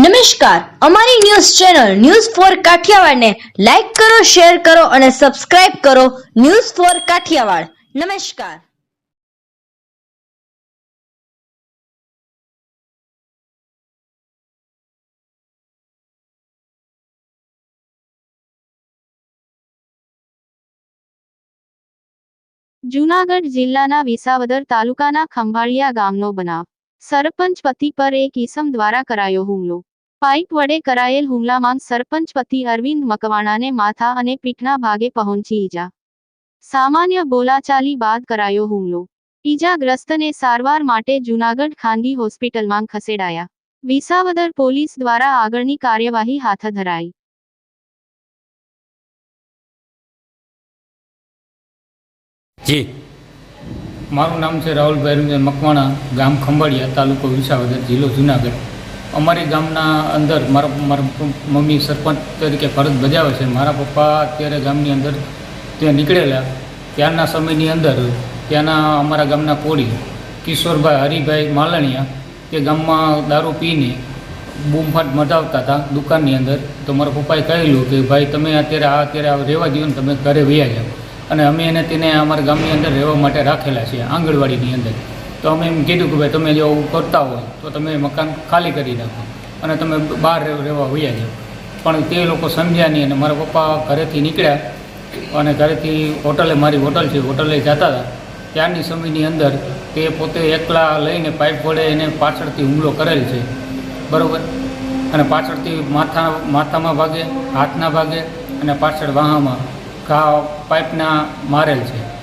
નમસ્કાર. અમારી news channel news four કાઠિયાવાડને લાઈક કરો, શેર કરો અને સબસ્ક્રાઇબ કરો ન્યૂઝ ફોર કાઠિયાવાડ. નમસ્કાર. જૂનાગઢ જિલ્લાના વિસાવદર તાલુકાના ખંભાળિયા ગામનો બનાવ. સરપંચ પતિ પર એક ઈસમ દ્વારા કરાયો હુમલો. પાઇપ વડે કરાયેલ હુમલામાં સરપંચ પતિ અરવિંદ મકવાણાને માથા અને પીઠના ભાગે પહોંચી ઈજા. સામાન્ય બોલાચાલી બાદ કરાયો હુમલો. ઈજાગ્રસ્તને સારવાર માટે જૂનાગઢ ખાનગી હોસ્પિટલમાં ખસેડાયા. વિસાવદર પોલીસ દ્વારા આગળની કાર્યવાહી હાથ ધરાઈ. જી. મારું નામ છે રાહુલભાઈ મકવાણા, ગામ ખંભાળિયા, તાલુકો વિસાવદર, જિલ્લો જુનાગઢ. અમારી ગામના અંદર મારા મારા મમ્મી સરપંચ તરીકે ફરજ બજાવે છે. મારા પપ્પા અત્યારે ગામની અંદર ત્યાં નીકળેલા. ત્યારના સમયની અંદર ત્યાંના અમારા ગામના કોળી કિશોરભાઈ, હરિભાઈ માલણિયા તે ગામમાં દારૂ પીને બૂમફાટ મચાવતા હતા દુકાનની અંદર. તો મારા પપ્પાએ કહેલું કે, ભાઈ, તમે અત્યારે આ અત્યારે રહેવા દો ને તમે ઘરે વૈયા જાઓ. અને અમે એને તેને અમારા ગામની અંદર રહેવા માટે રાખેલા છે આંગણવાડીની અંદર. તો અમે એમ કીધું કે ભાઈ તમે જો કરતા હોય તો તમે મકાન ખાલી કરી નાખો અને તમે બહાર રહેવા હોઈએ જાઓ. પણ તે લોકો સમજ્યા નહીં અને મારા પપ્પા ઘરેથી નીકળ્યા અને ઘરેથી હોટલે, મારી હોટલ છે, હોટલે જતા હતા. ત્યારની સમયની અંદર તે પોતે એકલા લઈને પાઇપ વડે એને પાછળથી હુમલો કરેલ છે. બરાબર? અને પાછળથી માથા, માથામાં ભાગે, હાથના ભાગે અને પાછળ વાહામાં ઘા, પાઇપના મારેલ છે.